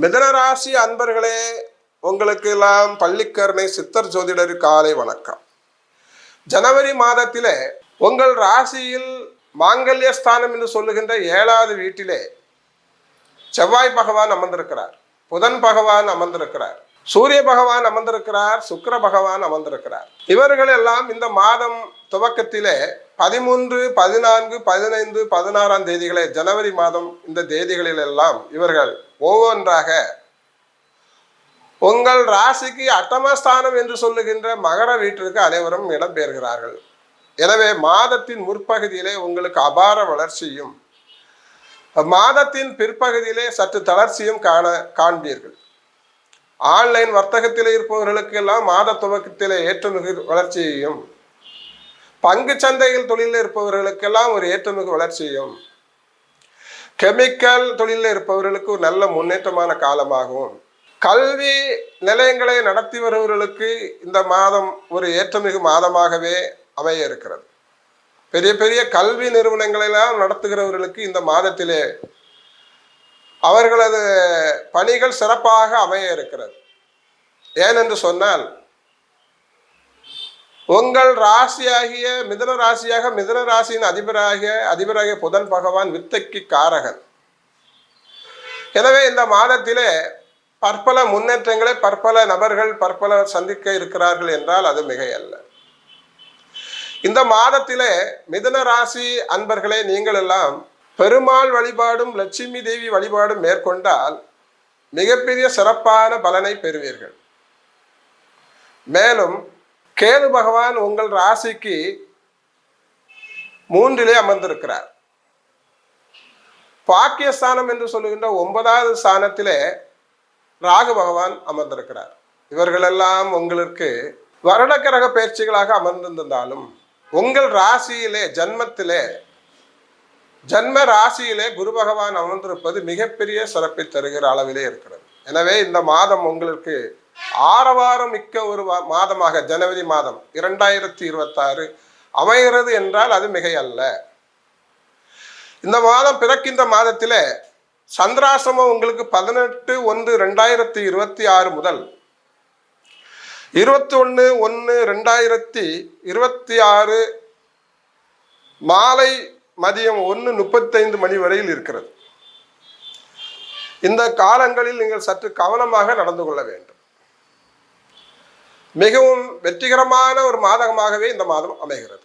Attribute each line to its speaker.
Speaker 1: மிதனராசி அன்பர்களே உங்களுக்கு எல்லாம் பள்ளிக்கரணை சித்தர் ஜோதிடர் காலை வணக்கம். ஜனவரி மாதத்திலே உங்கள் ராசியில் மாங்கல்ய ஸ்தானம் என்று சொல்லுகின்ற ஏழாவது வீட்டிலே செவ்வாய் பகவான் அமர்ந்திருக்கிறார். புதன் பகவான் அமர்ந்திருக்கிறார். சூரிய பகவான் அமர்ந்திருக்கிறார் சுக்கிர பகவான் அமர்ந்திருக்கிறார். இவர்கள் எல்லாம் இந்த மாதம் துவக்கத்திலே பதிமூன்று பதினான்கு பதினைந்து பதினாறாம் தேதிகளே ஜனவரி மாதம் இந்த தேதிகளில் எல்லாம் இவர்கள் ஒவ்வொன்றாக உங்கள் ராசிக்கு அட்டமஸ்தானம் என்று சொல்லுகின்ற மகர வீட்டிற்கு அனைவரும் இடம்பெறுகிறார்கள் எனவே மாதத்தின் முற்பகுதியிலே உங்களுக்கு அபார வளர்ச்சியும் மாதத்தின் பிற்பகுதியிலே சற்று தளர்ச்சியும் காண காண்பீர்கள். ஆன்லைன் வர்த்தகத்தில் இருப்பவர்களுக்கு எல்லாம் மாத துவக்கத்திலே ஏற்றமிகு வளர்ச்சியையும் பங்கு சந்தையில் தொழிலில் இருப்பவர்களுக்கெல்லாம் ஒரு ஏற்றமிகு வளர்ச்சியும் கெமிக்கல் தொழிலில் இருப்பவர்களுக்கு ஒரு நல்ல முன்னேற்றமான காலமாகவும் கல்வி நிலையங்களை நடத்தி வருபவர்களுக்கு இந்த மாதம் ஒரு ஏற்றமிகு மாதமாகவே அமைய இருக்கிறது. பெரிய பெரிய கல்வி நிறுவனங்களெல்லாம் நடத்துகிறவர்களுக்கு இந்த மாதத்திலே அவர்களது பணிகள் சிறப்பாக அமைய இருக்கிறது ஏனென்று சொன்னால் உங்கள் ராசியாகிய மிதன ராசியாக மிதன ராசியின் அதிபராகிய அதிபராகிய புதன் பகவான் வித்தைக்கு காரகன். எனவே இந்த மாதத்திலே பற்பல முன்னேற்றங்களை பற்பல நபர்கள் பற்பல சந்திக்க இருக்கிறார்கள் என்றால் அது மிகையல்ல. இந்த மாதத்திலே மிதன ராசி அன்பர்களே நீங்கள் எல்லாம் பெருமாள் வழிபாடும் லட்சுமி தேவி வழிபாடும் மேற்கொண்டால் மிகப்பெரிய சிறப்பான பலனை பெறுவீர்கள். மேலும் கேது பகவான் உங்கள் ராசிக்கு மூன்றிலே அமர்ந்திருக்கிறார். பாக்கியஸ்தானம் என்று சொல்லுகின்ற ஒன்பதாவது ஸ்தானத்திலே ராகு பகவான் அமர்ந்திருக்கிறார். இவர்களெல்லாம் உங்களுக்கு வருடக்கிரக பயிற்சிகளாக அமர்ந்திருந்தாலும் உங்கள் ராசியிலே ஜன்மத்திலே ஜன்ம ராசியிலே குரு பகவான் அமர்ந்திருப்பது மிகப்பெரிய சிறப்பை தருகிற அளவிலே இருக்கிறது. எனவே இந்த மாதம் உங்களுக்கு ஆரவாரம் மிக்க ஒரு மாதமாக ஜனவரி மாதம் இரண்டாயிரத்தி இருபத்தாறு அமைகிறது என்றால் அது மிகை அல்ல இந்த மாதம் பிறக்கின்ற மாதத்தில் சந்திராசிரமம் உங்களுக்கு பதினெட்டு ஒன்று ரெண்டாயிரத்தி இருபத்தி ஆறு முதல் இருபத்தி ஒன்று ஒன்று ரெண்டாயிரத்தி இருபத்தி ஆறு மாலை மதியம் ஒன்று முப்பத்தைந்து மணி வரையில் இருக்கிறது. இந்த காலங்களில் நீங்கள் சற்று கவனமாக நடந்து கொள்ள வேண்டும். மிகவும் வெற்றிகரமான ஒரு மாதமாகவே இந்த மாதம் அமைகிறது.